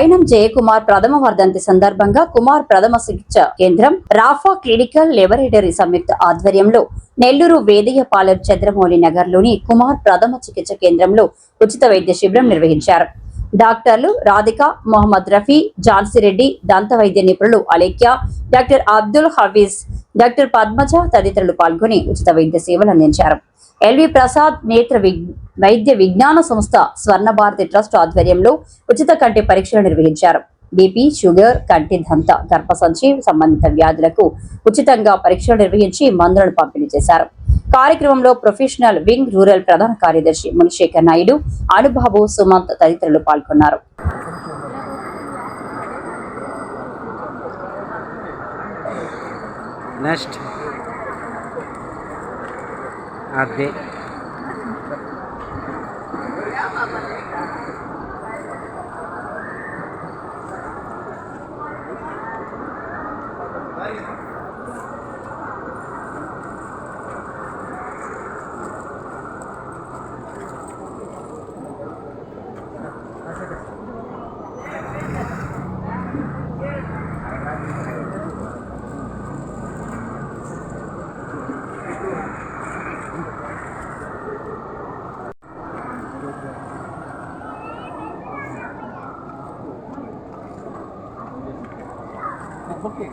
వైనం జయకుమార్ ప్రథమ వర్ధంతి సందర్భంగా కుమార్ ప్రథమ చికిత్స కేంద్రం రాఫా క్లినికల్ లెబరేటరీ సంయుక్త ఆధ్వర్యంలో నెల్లూరు వేదయ్యపాలెం చంద్రమౌళి నగర్లోని కుమార్ ప్రథమ చికిత్స కేంద్రంలో ఉచిత వైద్య శిబిరం నిర్వహించారు. డాక్టర్లు రాధిక మొహమ్మద్ రఫీ ఝాన్సీరెడ్డి దంత వైద్య నిపుణులు అలేఖ్య డాక్టర్ అబ్దుల్ హఫీజ్ డాక్టర్ పద్మజ తదితరులు పాల్గొని ఉచిత వైద్య సేవలు అందించారు. ఎల్వి ప్రసాద్ నేత్ర వైద్య విజ్ఞాన సంస్థ స్వర్ణ భారతి ట్రస్ట్ ఆధ్వర్యంలో ఉచిత కంటి పరీక్షలు నిర్వహించారు. బీపీ షుగర్ కంటి దంత గర్భసంచి సంబంధిత వ్యాధులకు ఉచితంగా పరీక్షలు నిర్వహించి మందులను పంపిణీ చేశారు. కార్యక్రమంలో ప్రొఫెషనల్ వింగ్ రూరల్ ప్రధాన కార్యదర్శి మునిశేఖర్ నాయుడు అనుబాబు సుమంత్ తదితరులు పాల్గొన్నారు. నెక్స్ట్ అదే ఓకే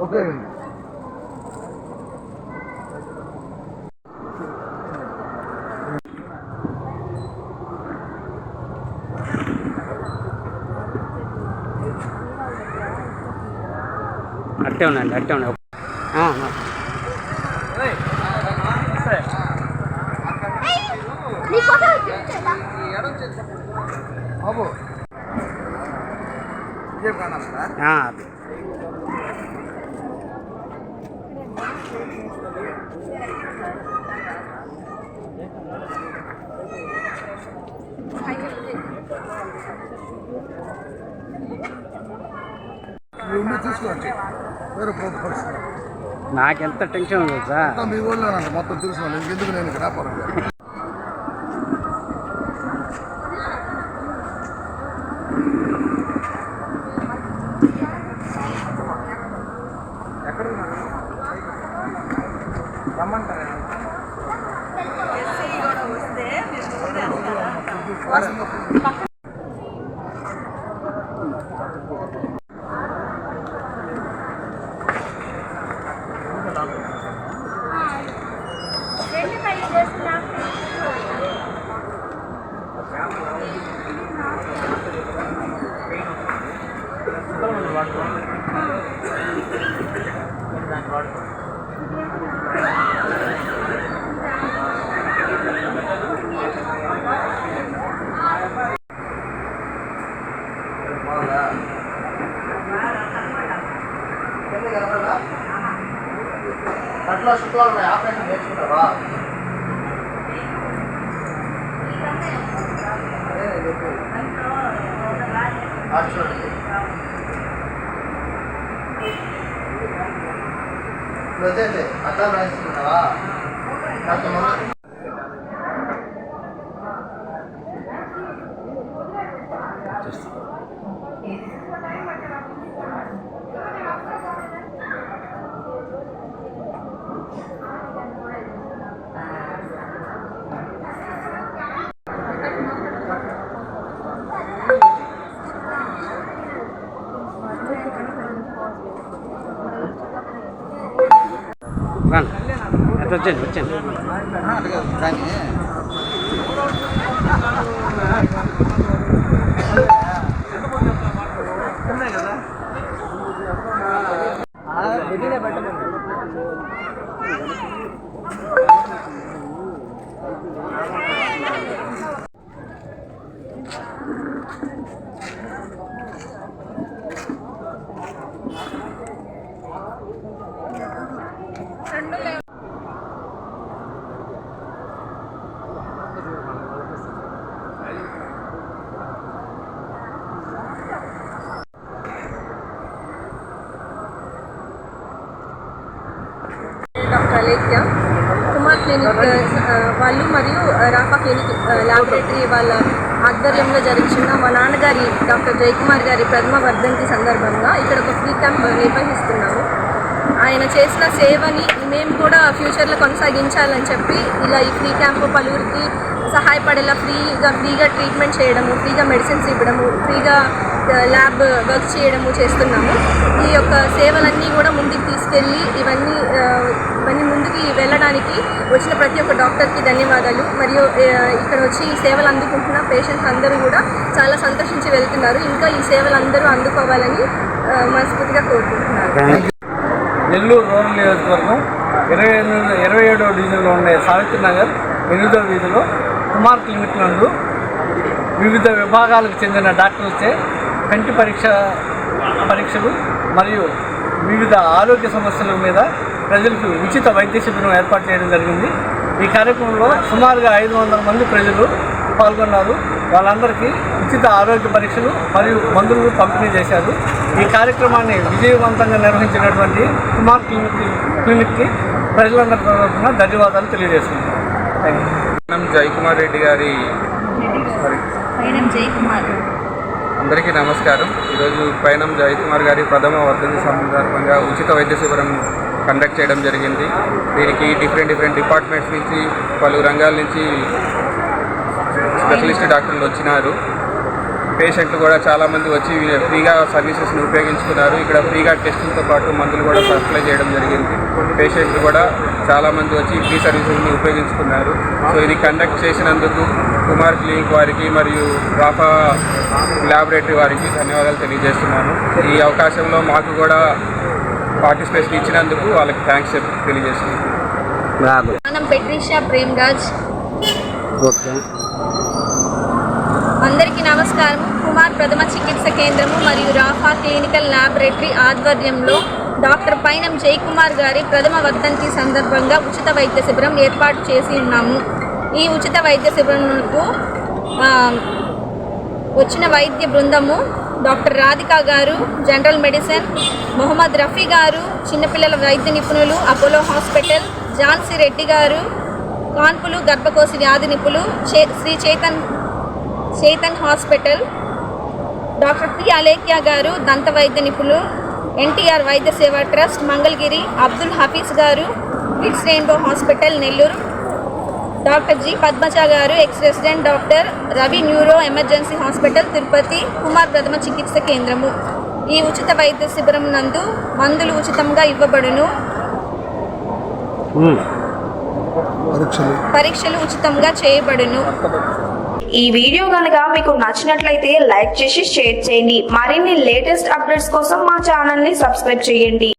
ஓகே அட்டை ஒன்று அட்டை ஆ చూసుకోండి వేరే టెన్షన్ ఉంది సార్ మీ ఊళ్ళోనండి మొత్తం వాళ్ళు. ఇంకెందుకు నేను ఇక్కడ వ్యాపారం అట్లా శుక్రవారం ఆపరేషన్ నేర్చుకుంటావా のせで頭にするのは、まとも。ఎట్లా వచ్చేయండి వచ్చేయండి. కానీ అలేఖ్య కుమార్ క్లినిక్ వాళ్ళు మరియు రాఫా క్లినిక్ ల్యాబొరేటరీ వాళ్ళ ఆధ్వర్యంలో జరుగుతున్న మా నాన్నగారి డాక్టర్ జయకుమార్ గారి ప్రథమ వర్ధంతి సందర్భంగా ఇక్కడ ఒక ఫ్రీ క్యాంప్ నిర్వహిస్తున్నాము. ఆయన చేసిన సేవని మేము కూడా ఫ్యూచర్లో కొనసాగించాలని చెప్పి ఇలా ఈ ఫ్రీ క్యాంప్ పలువురికి సహాయపడేలా ఫ్రీగా ఫ్రీగా ట్రీట్మెంట్ చేయడము ఫ్రీగా మెడిసిన్స్ ఇవ్వడము ఫ్రీగా ల్యాబ్ వర్క్ చేయడము చేస్తున్నాము. ఈ యొక్క సేవలన్నీ కూడా ముందుకు తీసుకెళ్ళి ఇవన్నీ ఇవన్నీ ముందుకు వెళ్ళడానికి వచ్చిన ప్రతి ఒక్క డాక్టర్కి ధన్యవాదాలు. మరియు ఇక్కడ వచ్చి ఈ సేవలు అందుకుంటున్న పేషెంట్స్ అందరూ కూడా చాలా సంతోషించి వెళ్తున్నారు. ఇంకా ఈ సేవలు అందరూ అందుకోవాలని మనస్ఫూర్తిగా కోరుకుంటున్నారు నెల్లూరు రూరల్ నియోజకవర్గం ఇరవై ఎనిమిది ఇరవై ఏడవ డివిజన్లో ఉండే సావిత్రి నగర్ ఎనిమిదవ వీధిలో కుమార్ క్లినిక్ నందు వివిధ విభాగాలకు చెందిన డాక్టర్లచే కంటి పరీక్ష పరీక్షలు మరియు వివిధ ఆరోగ్య సమస్యల మీద ప్రజలకు ఉచిత వైద్య శిబిరం ఏర్పాటు చేయడం జరిగింది. ఈ కార్యక్రమంలో సుమారుగా ఐదు వందల మంది ప్రజలు పాల్గొన్నారు. వాళ్ళందరికీ ఉచిత ఆరోగ్య పరీక్షలు మరియు మందులు పంపిణీ చేశారు. ఈ కార్యక్రమాన్ని విజయవంతంగా నిర్వహించినటువంటి కుమార్ క్లినిక్ క్లినిక్కి ప్రజలందరి తరఫున ధన్యవాదాలు తెలియజేస్తున్నాను థ్యాంక్ యూ జయకుమార్ రెడ్డి గారి సారీ అందరికీ నమస్కారం. ఈరోజు పైనం జయకుమార్ గారి ప్రథమ వర్ధంతి సందర్భంగా ఉచిత వైద్య శిబిరం కండక్ట్ చేయడం జరిగింది. దీనికి డిఫరెంట్ డిఫరెంట్ డిపార్ట్మెంట్స్ నుంచి పలు రంగాల నుంచి స్పెషలిస్ట్ డాక్టర్లు వచ్చినారు. పేషెంట్లు కూడా చాలామంది వచ్చి ఫ్రీగా సర్వీసెస్ని ఉపయోగించుకున్నారు. ఇక్కడ ఫ్రీగా టెస్టులతో పాటు మందులు కూడా సప్లై చేయడం జరిగింది. పేషెంట్లు కూడా చాలామంది వచ్చి ఫ్రీ సర్వీసెస్ని ఉపయోగించుకున్నారు. సో ఇది కండక్ట్ చేసినందుకు కుమార్ క్లినిక్ వారికి మరియు రాఫా ల్యాబొరేటరీ వారికి ధన్యవాదాలు తెలియజేస్తున్నాను. ఈ అవకాశంలో మాకు కూడా పార్టిసిపేషన్ ఇచ్చినందుకు వాళ్ళకి థ్యాంక్స్ చెప్పి తెలియజేస్తున్నాను. మనం పెట్రిషియా ప్రేమ్రాజ్. ఓకే. అందరికీ నమస్కారం. కుమార్ ప్రథమ చికిత్స కేంద్రము మరియు రాఫా క్లినికల్ ల్యాబొరేటరీ ఆధ్వర్యంలో డాక్టర్ పైనం జయకుమార్ గారి ప్రథమ వర్ధంతి సందర్భంగా ఉచిత వైద్య శిబిరం ఏర్పాటు చేసి ఉన్నాము. ఈ ఉచిత వైద్య శిబిరంకు ఆ, వచ్చిన వైద్య బృందము డాక్టర్ రాధిక గారు జనరల్ మెడిసిన్ మొహమ్మద్ రఫీ గారు చిన్నపిల్లల వైద్య నిపుణులు అపోలో హాస్పిటల్ ఝాన్సీ రెడ్డి గారు కాన్పులు గర్భకోశ వ్యాధి నిపుణులు చే- Shri Chetan Chetan hospital. Doctor P Alekhya గారు దంత వైద్య నిపుణులు ఎన్టీఆర్ వైద్య సేవ ట్రస్ట్ మంగళగిరి అబ్దుల్ హఫీజ్ గారు kids rainbow hospital Nellore. Doctor G Padmaja గారు ex resident doctor Ravi neuro emergency hospital Tirupati Kumar ప్రథమ చికిత్స కేంద్రము. ఈ ఉచిత వైద్య శిబిరం నందు మందులు ఉచితంగా ఇవ్వబడును. పరీక్షలు. పరీక్షలు ఉచితంగా చేయబడును. ఈ వీడియో కనుక మీకు నచ్చినట్లయితే లైక్ చేసి షేర్ చేయండి. మరిన్ని లేటెస్ట్ అప్డేట్స్ కోసం మా ఛానల్ని సబ్స్క్రైబ్ చేయండి.